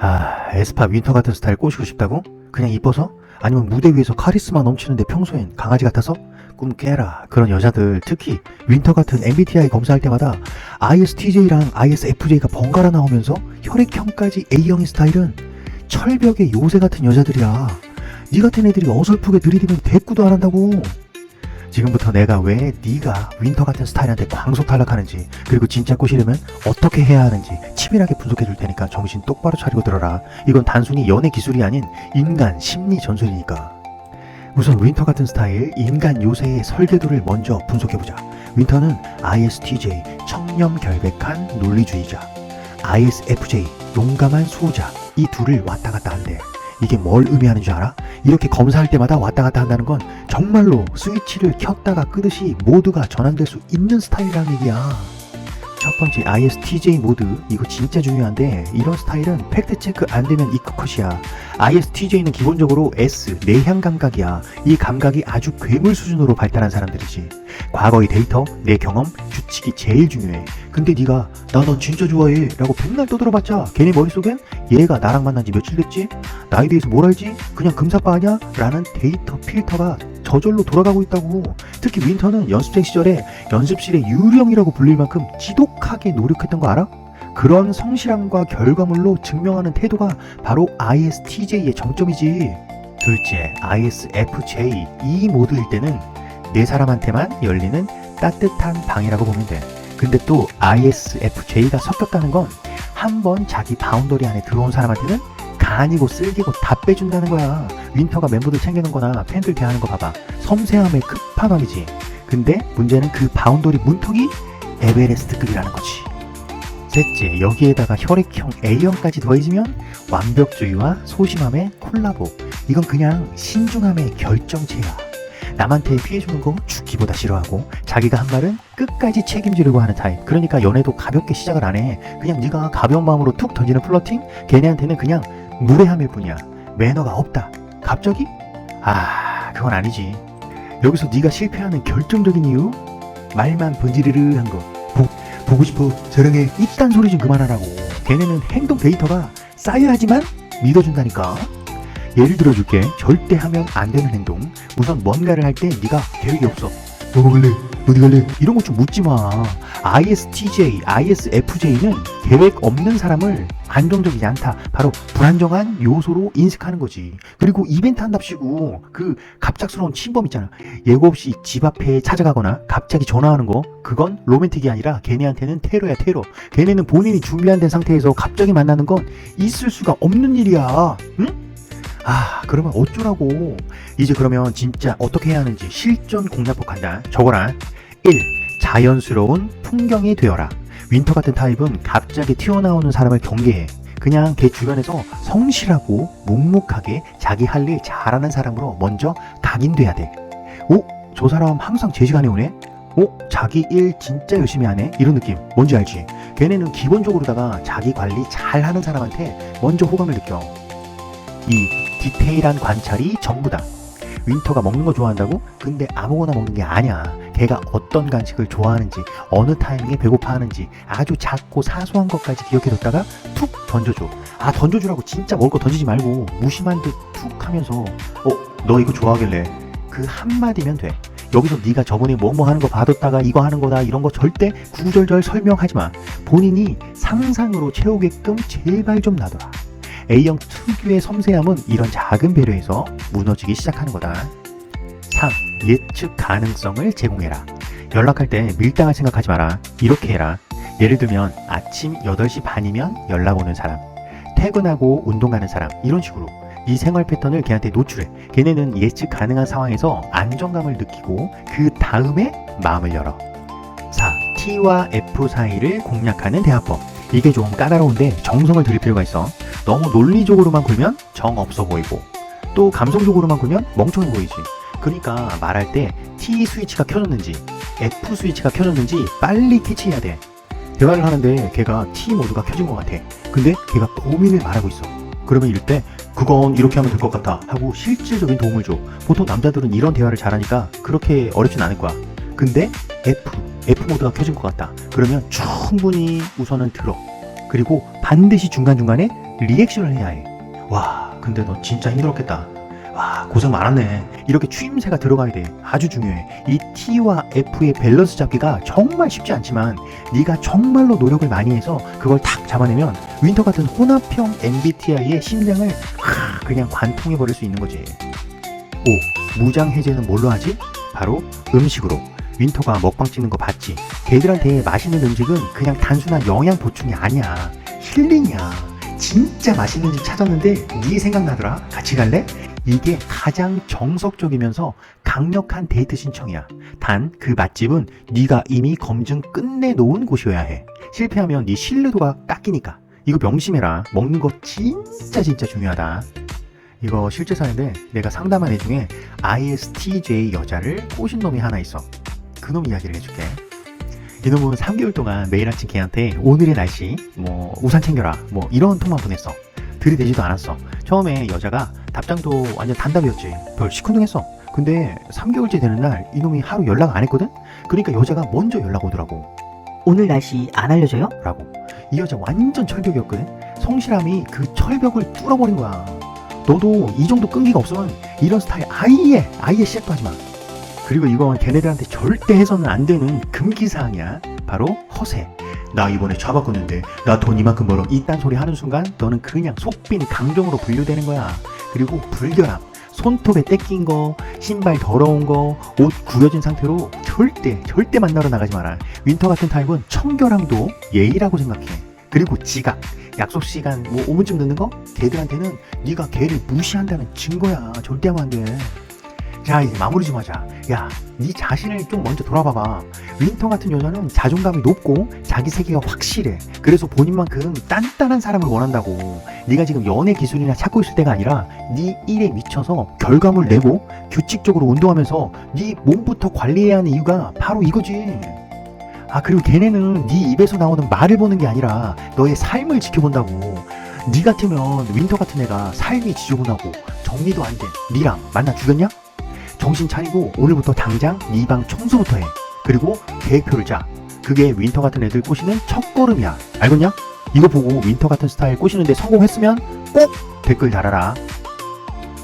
아, 에스파 윈터 같은 스타일 꼬시고 싶다고? 그냥 이뻐서? 아니면 무대 위에서 카리스마 넘치는데 평소엔 강아지 같아서? 꿈 깨라. 그런 여자들, 특히 윈터 같은 MBTI 검사할 때마다 ISTJ랑 ISFJ가 번갈아 나오면서 혈액형까지 A형의 스타일은 철벽의 요새 같은 여자들이야. 니 같은 애들이 어설프게 들이대면 대꾸도 안 한다고. 지금부터 내가 왜 네가 윈터 같은 스타일한테 광속 탈락하는지 그리고 진짜 꼬시려면 어떻게 해야 하는지 치밀하게 분석해 줄 테니까 정신 똑바로 차리고 들어라. 이건 단순히 연애 기술이 아닌 인간 심리 전술이니까. 우선 윈터 같은 스타일 인간 요새의 설계도를 먼저 분석해보자. 윈터는 ISTJ 청렴 결백한 논리주의자, ISFJ 용감한 수호자 이 둘을 왔다 갔다 한대. 이게 뭘 의미하는 줄 알아? 이렇게 검사할 때마다 왔다 갔다 한다는 건 정말로 스위치를 켰다가 끄듯이 모두가 전환될 수 있는 스타일이라는 얘기야. 첫 번째 ISTJ 모드 이거 진짜 중요한데 이런 스타일은 팩트 체크 안 되면 이크 컷이야. ISTJ는 기본적으로 S 내향 감각이야. 이 감각이 아주 괴물 수준으로 발달한 사람들이지. 과거의 데이터, 내 경험, 규칙이 제일 중요해. 근데 네가 나 넌 진짜 좋아해 라고 백날 떠들어봤자 걔네 머릿속엔 얘가 나랑 만난 지 며칠 됐지? 나에 대해서 뭘 알지? 그냥 금사빠 아냐? 라는 데이터 필터가 저절로 돌아가고 있다고. 특히 윈터는 연습생 시절에 연습실의 유령이라고 불릴 만큼 지독하게 노력했던 거 알아? 그런 성실함과 결과물로 증명하는 태도가 바로 ISTJ의 정점이지. 둘째, ISFJ 이 모드일 때는 네 사람한테만 열리는 따뜻한 방이라고 보면 돼. 근데 또 ISFJ가 섞였다는 건 한 번 자기 바운더리 안에 들어온 사람한테는 간이고 쓸기고 다 빼준다는 거야. 윈터가 멤버들 챙기는 거나 팬들 대하는 거 봐봐. 섬세함의 끝판왕이지. 근데 문제는 그 바운더리 문턱이 에베레스트급이라는 거지. 셋째, 여기에다가 혈액형 A형까지 더해지면 완벽주의와 소심함의 콜라보. 이건 그냥 신중함의 결정체야. 남한테 피해주는 거 죽기보다 싫어하고 자기가 한 말은 끝까지 책임지려고 하는 타입. 그러니까 연애도 가볍게 시작을 안 해. 그냥 네가 가벼운 마음으로 툭 던지는 플러팅? 걔네한테는 그냥 무례함일 뿐이야. 매너가 없다. 갑자기? 아, 그건 아니지. 여기서 네가 실패하는 결정적인 이유? 말만 번지르르한 거. 보, 보고 싶어, 사랑해. 이딴 소리 좀 그만하라고. 걔네는 행동 데이터가 쌓여야지만 믿어준다니까. 예를 들어줄게. 절대 하면 안 되는 행동. 우선 뭔가를 할 때 네가 계획이 없어. 뭐 먹을래? 어디 갈래? 이런 거 좀 묻지 마. ISTJ, ISFJ는 계획 없는 사람을 안정적이지 않다. 바로 불안정한 요소로 인식하는 거지. 그리고 이벤트 한답시고 그 갑작스러운 침범 있잖아. 예고 없이 집 앞에 찾아가거나 갑자기 전화하는 거. 그건 로맨틱이 아니라 걔네한테는 테러야 테러. 걔네는 본인이 준비 안 된 상태에서 갑자기 만나는 건 있을 수가 없는 일이야. 응? 아, 그러면 어쩌라고. 이제 그러면 진짜 어떻게 해야 하는지 실전 공략법 간다. 적어라. 1. 자연스러운 풍경이 되어라. 윈터 같은 타입은 갑자기 튀어나오는 사람을 경계해. 그냥 걔 주변에서 성실하고 묵묵하게 자기 할 일 잘하는 사람으로 먼저 각인돼야 돼. 오? 저 사람 항상 제 시간에 오네? 어? 자기 일 진짜 열심히 하네? 이런 느낌. 뭔지 알지? 걔네는 기본적으로다가 자기 관리 잘 하는 사람한테 먼저 호감을 느껴. 이 디테일한 관찰이 전부다. 윈터가 먹는 거 좋아한다고? 근데 아무거나 먹는 게 아니야. 걔가 어떤 간식을 좋아하는지, 어느 타이밍에 배고파하는지 아주 작고 사소한 것까지 기억해뒀다가 툭 던져줘. 아 던져주라고 진짜 먹을 거 던지지 말고 무심한 듯 툭 하면서 어? 너 이거 좋아하길래 그 한마디면 돼. 여기서 네가 저번에 뭐뭐 하는 거 봐뒀다가 이거 하는 거다 이런 거 절대 구절절 설명하지 마. 본인이 상상으로 채우게끔 제발 좀 놔둬라. A형 특유의 섬세함은 이런 작은 배려에서 무너지기 시작하는 거다. 3. 예측 가능성을 제공해라. 연락할 때 밀당할 생각하지 마라. 이렇게 해라. 예를 들면 아침 8시 반이면 연락 오는 사람, 퇴근하고 운동 가는 사람 이런 식으로 이 생활 패턴을 걔한테 노출해. 걔네는 예측 가능한 상황에서 안정감을 느끼고 그 다음에 마음을 열어. 4. T와 F 사이를 공략하는 대화법. 이게 좀 까다로운데 정성을 들일 필요가 있어. 너무 논리적으로만 굴면 정 없어 보이고 또 감성적으로만 굴면 멍청해 보이지. 그러니까 말할 때 T 스위치가 켜졌는지 F 스위치가 켜졌는지 빨리 캐치해야 돼. 대화를 하는데 걔가 T 모드가 켜진 것 같아. 근데 걔가 고민을 말하고 있어. 그러면 이럴 때 그건 이렇게 하면 될 것 같아 하고 실질적인 도움을 줘. 보통 남자들은 이런 대화를 잘하니까 그렇게 어렵진 않을 거야. 근데 F, F 모드가 켜진 것 같다. 그러면 충분히 우선은 들어. 그리고 반드시 중간중간에 리액션을 해야 해. 와, 근데 너 진짜 힘들었겠다. 와, 고생 많았네. 이렇게 추임새가 들어가야 돼. 아주 중요해. 이 T와 F의 밸런스 잡기가 정말 쉽지 않지만 네가 정말로 노력을 많이 해서 그걸 탁 잡아내면 윈터 같은 혼합형 MBTI의 심장을 하, 그냥 관통해 버릴 수 있는 거지. 5. 무장 해제는 뭘로 하지? 바로 음식으로. 윈터가 먹방 찍는 거 봤지? 걔들한테 맛있는 음식은 그냥 단순한 영양 보충이 아니야. 힐링이야. 진짜 맛있는 집 찾았는데 네 생각나더라. 같이 갈래? 이게 가장 정석적이면서 강력한 데이트 신청이야. 단 그 맛집은 네가 이미 검증 끝내 놓은 곳이어야 해. 실패하면 네 신뢰도가 깎이니까. 이거 명심해라. 먹는 거 진짜 진짜 중요하다. 이거 실제 사연인데 내가 상담한 애 중에 ISTJ 여자를 꼬신 놈이 하나 있어. 그놈 이야기를 해줄게. 이놈은 3개월 동안 매일 아침 걔한테 오늘의 날씨, 뭐 우산 챙겨라, 뭐 이런 통만 보냈어. 들이대지도 않았어. 처음에 여자가 답장도 완전 단답이었지. 별 시큰둥했어. 근데 3개월째 되는 날 이놈이 하루 연락 안 했거든? 그러니까 여자가 먼저 연락 오더라고. 오늘 날씨 안 알려줘요? 라고. 이 여자 완전 철벽이었거든? 성실함이 그 철벽을 뚫어버린 거야. 너도 이 정도 끈기가 없으면 이런 스타일 아예, 아예 시작도 하지 마. 그리고 이건 걔네들한테 절대 해서는 안 되는 금기사항이야. 바로 허세. 나 이번에 차 바꿨는데 나 돈 이만큼 벌어 이딴 소리 하는 순간 너는 그냥 속빈 강종으로 분류되는 거야. 그리고 불결함. 손톱에 떼낀 거, 신발 더러운 거, 옷 구겨진 상태로 절대 절대 만나러 나가지 마라. 윈터 같은 타입은 청결함도 예의라고 생각해. 그리고 지각. 약속 시간 뭐 5분쯤 늦는 거? 걔들한테는 네가 걔를 무시한다는 증거야. 절대 하면 안 돼. 자 이제 마무리 좀 하자. 야, 네 자신을 좀 먼저 돌아봐봐. 윈터 같은 여자는 자존감이 높고 자기 세계가 확실해. 그래서 본인만큼 단단한 사람을 원한다고. 네가 지금 연애 기술이나 찾고 있을 때가 아니라 네 일에 미쳐서 결과물 내고 규칙적으로 운동하면서 네 몸부터 관리해야 하는 이유가 바로 이거지. 아 그리고 걔네는 네 입에서 나오는 말을 보는 게 아니라 너의 삶을 지켜본다고. 네 같으면 윈터 같은 애가 삶이 지저분하고 정리도 안 돼. 니랑 만나 주겠냐? 정신 차리고 오늘부터 당장 네 방 청소부터 해. 그리고 계획표를 짜. 그게 윈터 같은 애들 꼬시는 첫 걸음이야. 알겠냐? 이거 보고 윈터 같은 스타일 꼬시는데 성공했으면 꼭 댓글 달아라.